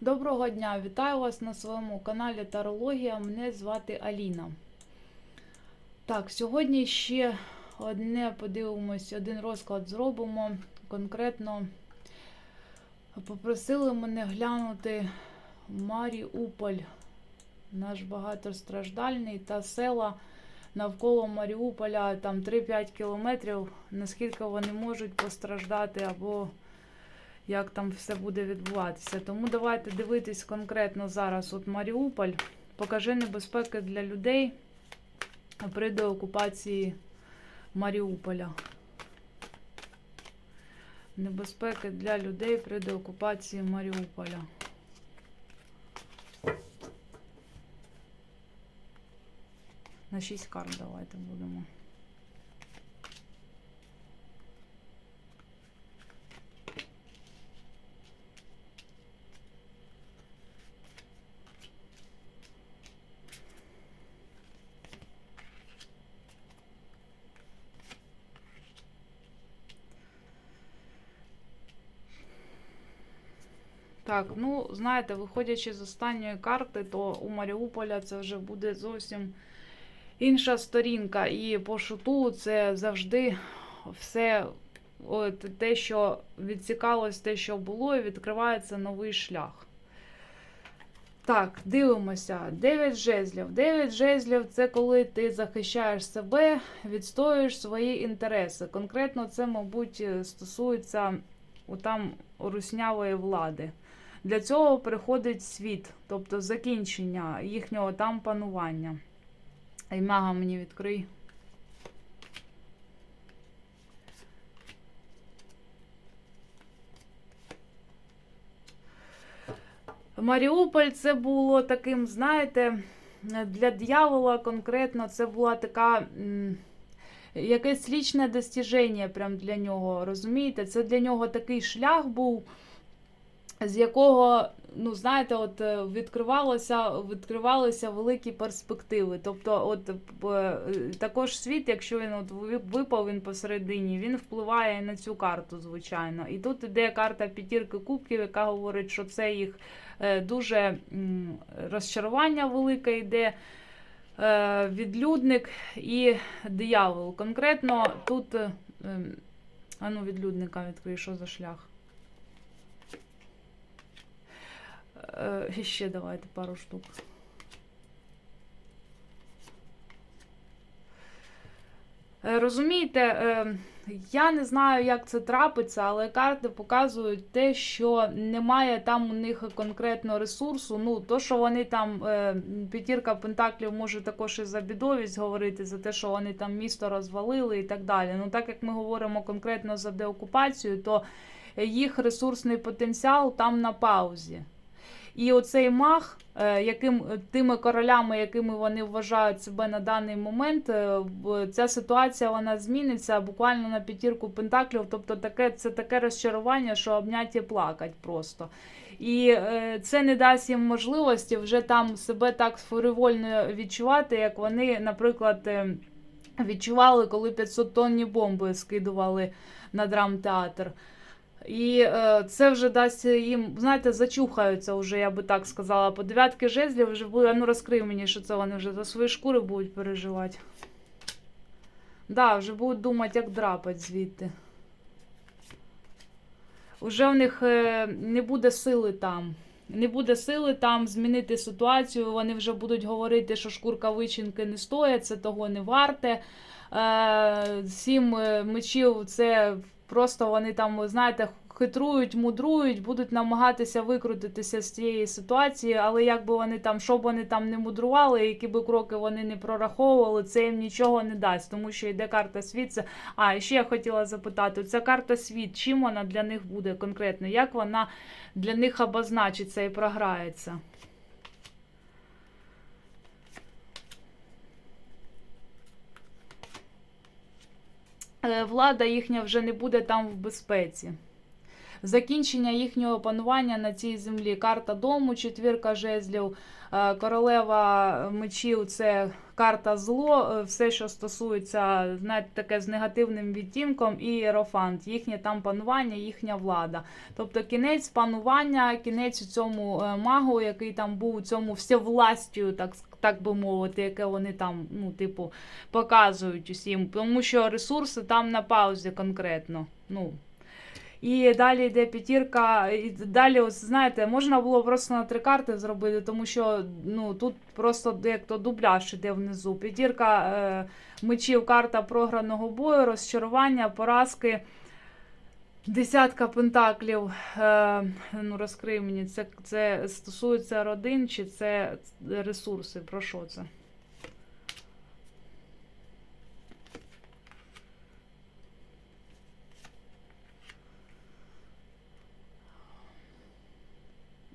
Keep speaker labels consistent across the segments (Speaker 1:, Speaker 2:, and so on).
Speaker 1: Доброго дня! Вітаю вас на своєму каналі Тарологія. Мене звати Аліна. Так, сьогодні ще одне подивимось, один розклад зробимо. Конкретно попросили мене глянути Маріуполь, наш багатостраждальний та села навколо Маріуполя, там 3-5 кілометрів, наскільки вони можуть постраждати або як там все буде відбуватися. Тому давайте дивитись конкретно зараз от Маріуполь. Покажи небезпеки для людей при деокупації Маріуполя. Небезпеки для людей при деокупації Маріуполя. На 6 карт давайте будемо. Так, ну знаєте, виходячи з останньої карти, то у Маріуполя це вже буде зовсім інша сторінка. І по шуту це завжди все от, те, що відсікалось, те, що було, і відкривається новий шлях. Так, дивимося. 9 жезлів. 9 жезлів це коли ти захищаєш себе, відстоюєш свої інтереси. Конкретно це, мабуть, стосується там руснявої влади. Для цього приходить світ, тобто закінчення їхнього там панування. І мага мені відкрий. Маріуполь це було таким, знаєте, для дьявола конкретно це була така. Якесь лічне достіження прям для нього, розумієте? Це для нього такий шлях був, з якого, ну, знаєте, от е, відкривалося, відкривалися великі перспективи. Тобто, от е, також світ, якщо він от випав він посередині, він впливає на цю карту, звичайно. І тут іде карта п'ятірки кубків, яка говорить, що це їх е, дуже розчарування велике йде. Е, Відлюдник і диявол. Конкретно тут. е, ем, А ну, відлюдника відкрий, що за шлях. Е, і Ще давайте пару штук. Е, Розумієте, е, я не знаю, як це трапиться, але карти показують те, що немає там у них конкретно ресурсу. Ну, то, що вони там, е, п'ятірка пентаклів може також і за бідовість говорити, за те, що вони там місто розвалили і так далі. Ну, так як ми говоримо конкретно за деокупацію, то їх ресурсний потенціал там на паузі. І оцей маг, е, яким тими королями, якими вони вважають себе на даний момент, е, ця ситуація вона зміниться буквально на п'ятірку пентаклів. Тобто, таке це таке розчарування, що обняті плакать просто. І е, це не дасть їм можливості вже там себе так фривольно відчувати, як вони, наприклад. е, Відчували, коли 500 тонні бомби скидували на драмтеатр. І е, це вже дасть їм, знаєте, зачухаються вже, я би так сказала. По дев'ятки жезлів вже буде. Ну розкрий мені, що це вони вже за свої шкури будуть переживати. Да, вже будуть думати, як драпать звідти. Уже в них е, не буде сили там. Не буде сили там змінити ситуацію. Вони вже будуть говорити, що шкурка вичинки не стоїть, це того не варте. Е, сім е, мечів це просто вони там, знаєте, хитрують, мудрують, будуть намагатися викрутитися з цієї ситуації, але як би вони там, що б вони там не мудрували, які би кроки вони не прораховували, це їм нічого не дасть, тому що йде карта світ. Це... А, ще я хотіла запитати: ця карта світ, чим вона для них буде конкретно? Як вона для них обозначиться і програється? Влада їхня вже не буде там в безпеці. закінчення їхнього панування на цій землі. Карта дому, четвірка жезлів, е, королева мечів це карта зло, е, все, що стосується, знаєте, таке з негативним відтінком, і Єрофант, їхнє там панування, їхня влада. Тобто кінець панування, кінець цьому е, магу, який там був, у цьому всевластю, так, с- так би мовити, яке вони там, ну, типу, показують усім. Тому що ресурси там на паузі конкретно. Ну, і далі йде п'ятірка. І далі, ось, знаєте, можна було просто на три карти зробити, тому що ну, тут просто як то дубляж іде внизу. П'ятірка е, мечів, карта програного бою, розчарування, поразки. Десятка пентаклів. Е, ну, розкрий мені, це, це стосується родин чи це ресурси? Про що це?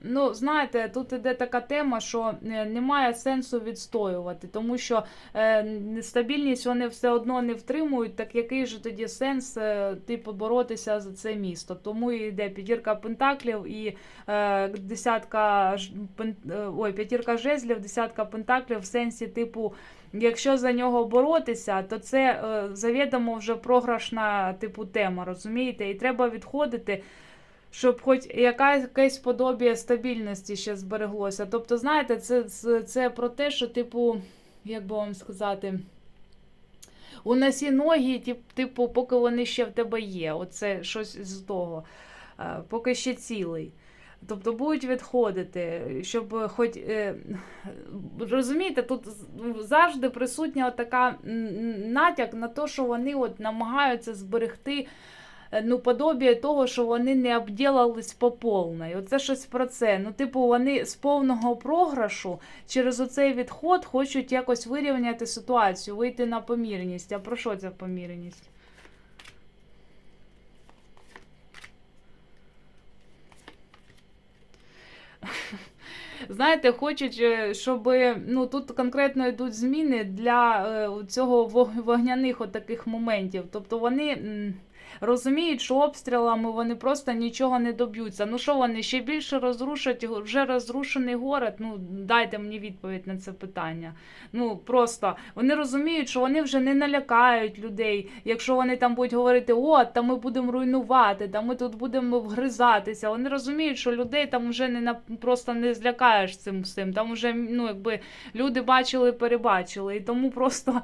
Speaker 1: Ну, знаєте, тут іде така тема, що е, немає сенсу відстоювати, тому що е, стабільність вони все одно не втримують. Так який же тоді сенс е, типу боротися за це місто? Тому і йде п'ятірка пентаклів і десятка ой, п'ятірка жезлів, десятка пентаклів в сенсі, типу. Якщо за нього боротися, то це завідомо вже програшна типу тема, розумієте? І треба відходити щоб хоч яка, якесь подобіє стабільності ще збереглося. Тобто, знаєте, це, це, це про те, що, типу, як би вам сказати, у носі ноги, типу, поки вони ще в тебе є. Оце щось з того, Е, поки ще цілий. Тобто будуть відходити, щоб хоч е, розумієте, тут завжди присутня така натяк на те, що вони от намагаються зберегти ну, подобіє того, що вони не обділались по повній. Оце щось про це. Ну, типу, вони з повного програшу через оцей відход хочуть якось вирівняти ситуацію, вийти на помірність. А про що ця помірність? Знаєте, хочуть, е, щоб ну тут конкретно йдуть зміни для е, цього вогняних от таких моментів. Тобто вони розуміють, що обстрілами вони просто нічого не доб'ються. Ну що вони ще більше розрушать вже розрушений город? Ну дайте мені відповідь на це питання. Ну просто вони розуміють, що вони вже не налякають людей. Якщо вони там будуть говорити, от та ми будемо руйнувати, та ми тут будемо вгризатися. Вони розуміють, що людей там вже не на просто не злякаєш цим всім. Там вже ну якби люди бачили, перебачили, і тому просто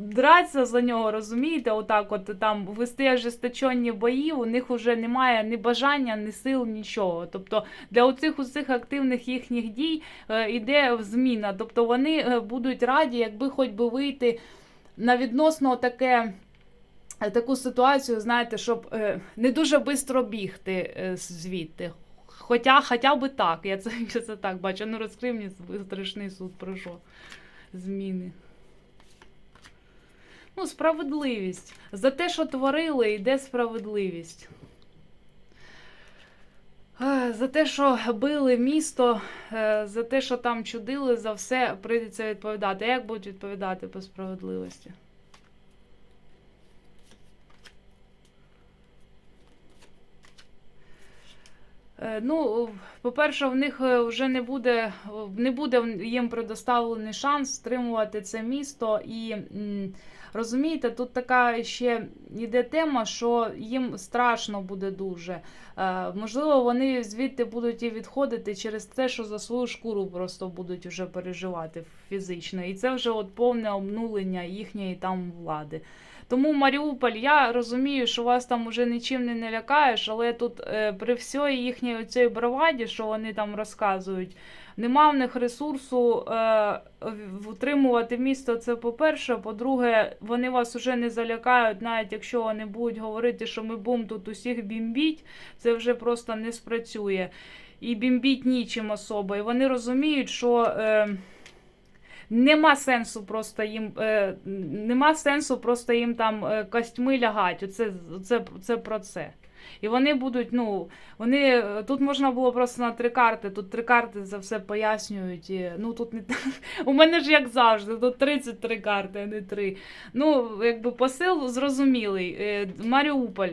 Speaker 1: драться за нього, розумієте, отак, от там вести ожесточені бої, у них вже немає ні бажання, ні сил, нічого. Тобто для оцих усіх активних їхніх дій е, іде зміна. Тобто вони е, будуть раді, якби хоч би вийти на відносно таке. е, Таку ситуацію, знаєте, щоб е, не дуже швидко бігти е, звідти. Хоча, хоча би так, я це, я це так бачу. Ну розкрий мені страшний суд про що? Зміни. Ну, справедливість. За те, що творили, йде справедливість. За те, що били місто, е, за те, що там чудили, за все прийдеться відповідати. Як будуть відповідати по справедливості? Ну, по-перше, в них е, вже не буде, не буде їм предоставлений шанс стримувати це місто. І розумієте, тут така ще йде тема, що їм страшно буде дуже. Е, Можливо, вони звідти будуть і відходити через те, що за свою шкуру просто будуть вже переживати фізично. І це вже от повне обнулення їхньої там влади. Тому Маріуполь, я розумію, що вас там уже нічим не налякаєш, але тут е, при всій їхній оцій браваді, що вони там розказують, нема в них ресурсу е, утримувати місто. Це по-перше. По-друге, вони вас уже не залякають, навіть якщо вони будуть говорити, що ми будемо тут усіх бімбіть, це вже просто не спрацює. І бімбіть нічим особо. І вони розуміють, що. Е, Нема сенсу просто їм е, нема сенсу просто їм там е, костьми лягати. Оце, це, це про це. І вони будуть, ну, вони е, тут можна було просто на три карти. Тут три карти за все пояснюють. І, ну тут не. У мене ж як завжди, тут 33 карти, а не 3. Ну, якби посил зрозумілий. Е, Маріуполь.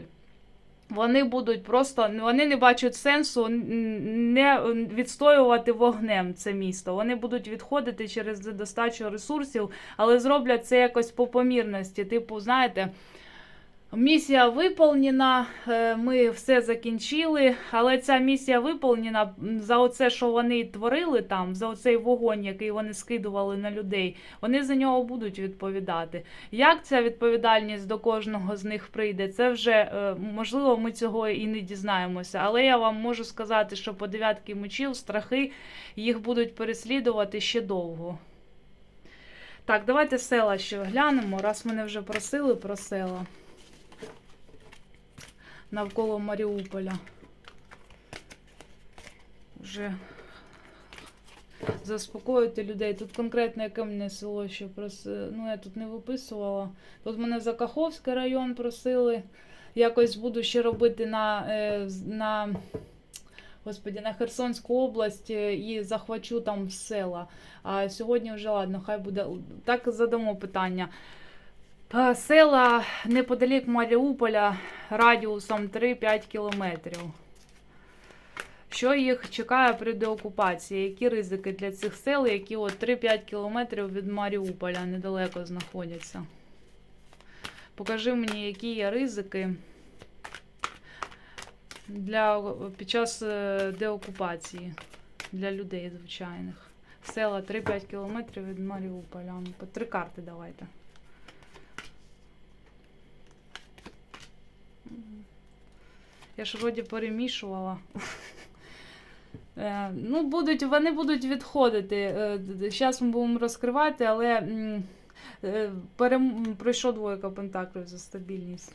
Speaker 1: Вони будуть просто вони не бачать сенсу не відстоювати вогнем це місто. Вони будуть відходити через недостачу ресурсів, але зроблять це якось по помірності. Типу, знаєте, місія виповнена, е, ми все закінчили, але ця місія виповнена за оце, що вони творили там, за оцей вогонь, який вони скидували на людей. Вони за нього будуть відповідати. Як ця відповідальність до кожного з них прийде, це вже е, можливо ми цього і не дізнаємося. Але я вам можу сказати, що по дев'ятки мечів страхи їх будуть переслідувати ще довго. Так, давайте села ще глянемо, раз мене вже просили про села навколо Маріуполя. Вже заспокоїти людей. Тут конкретно яке мене село ще просили. Ну, я тут не виписувала. Тут мене за Каховський район просили. Якось буду ще робити на, е, на, господі, на Херсонську область е, і захвачу там села. А сьогодні вже ладно, хай буде. Так задамо питання. Е, Села неподалік Маріуполя радіусом 3-5 кілометрів. Що їх чекає при деокупації? Які ризики для цих сел, які от 3-5 кілометрів від Маріуполя недалеко знаходяться? Покажи мені, які є ризики для, під час е, деокупації для людей звичайних. Села 3-5 кілометрів від Маріуполя. По три карти давайте. Я ж вроді перемішувала. Е, Ну, будуть, вони будуть відходити. Зараз ми будемо розкривати, але е, перем... пройшов двойка пентаклів за стабільність.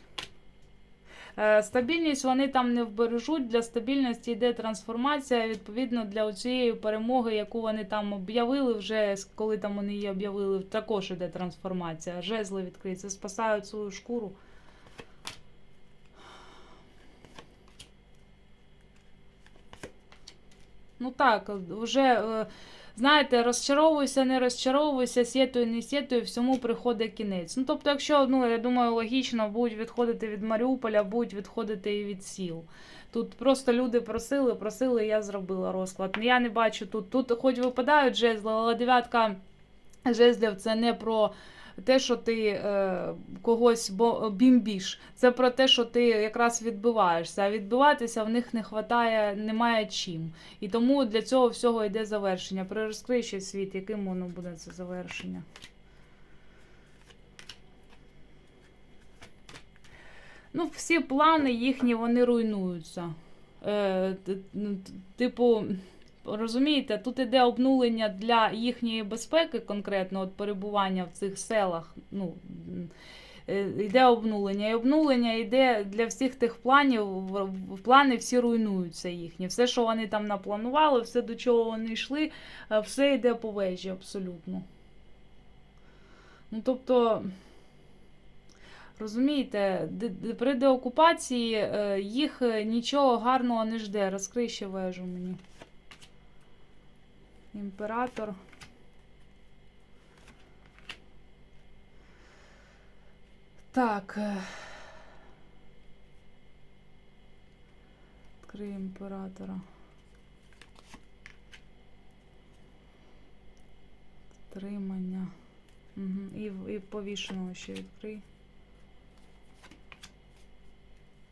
Speaker 1: Е, Стабільність вони там не вбережуть. Для стабільності йде трансформація. Відповідно, для цієї перемоги, яку вони там об'явили, вже коли там вони її об'явили, також іде трансформація. Жезли відкриються, спасають свою шкуру. Ну так, вже, е, знаєте, розчаровуйся, не розчаровуйся, сєтуй, не сєтуй, всьому приходить кінець. Ну, тобто, якщо, ну, я думаю, логічно, будуть відходити від Маріуполя, будуть відходити і від сіл. Тут просто люди просили, просили, я зробила розклад. Я не бачу тут. Тут хоч випадають жезли, але дев'ятка жезлів це не про те, що ти е, когось бімбіш. Це про те, що ти якраз відбиваєшся. А відбиватися в них не хватає, немає чим. І тому для цього всього йде завершення. Прирозкрий ще світ, яким воно буде це завершення. Ну, всі плани їхні вони руйнуються. Е, типу, розумієте, тут іде обнулення для їхньої безпеки, конкретно от перебування в цих селах. Ну, е, йде обнулення. І обнулення йде для всіх тих планів, плани всі руйнуються їхні. Все, що вони там напланували, все, до чого вони йшли, е, все йде по вежі абсолютно. Ну, тобто. Розумієте, при деокупації е, їх е, нічого гарного не жде. Розкрий ще вежу мені. Імператор. Так. е. Відкрий імператора. Тримання. Угу. І, і повішеного ще відкрий.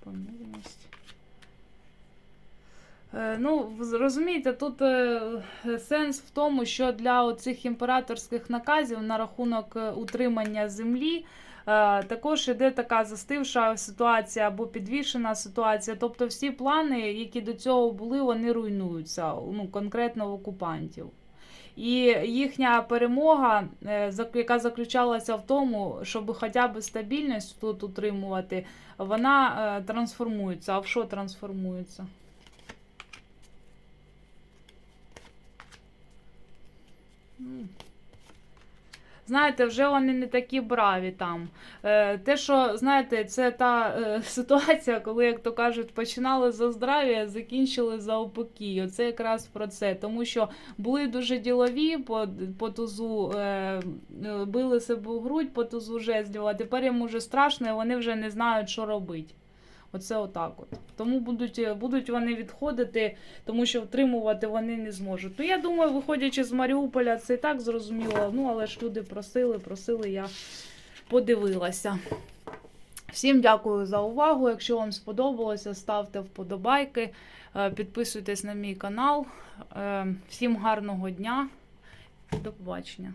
Speaker 1: Помірність. Е, Ну, розумієте, тут е, сенс в тому, що для оцих імператорських наказів на рахунок е, утримання землі також іде така застивша ситуація або підвішена ситуація. Тобто всі плани, які до цього були, вони руйнуються, ну, конкретно в окупантів. І їхня перемога, яка заключалася в тому, щоб хоча б стабільність тут утримувати, вона трансформується. А в що трансформується? Знаєте, вже вони не такі браві там. Е, те, що, знаєте, це та е, ситуація, коли, як то кажуть, починали за здрав'я, закінчили за упокій. Оце якраз про це. Тому що були дуже ділові по, по тузу, е, били себе в грудь по тузу жезлів, а тепер їм уже страшно, і вони вже не знають, що робити. Оце отак от. Тому будуть, е, будуть вони відходити, тому що втримувати вони не зможуть. Ну, я думаю, виходячи з Маріуполя, це і так зрозуміло. Ну, але ж люди просили, просили, я подивилася. Всім дякую за увагу. Якщо вам сподобалося, ставте вподобайки, е, підписуйтесь на мій канал. Е, Всім гарного дня. До побачення.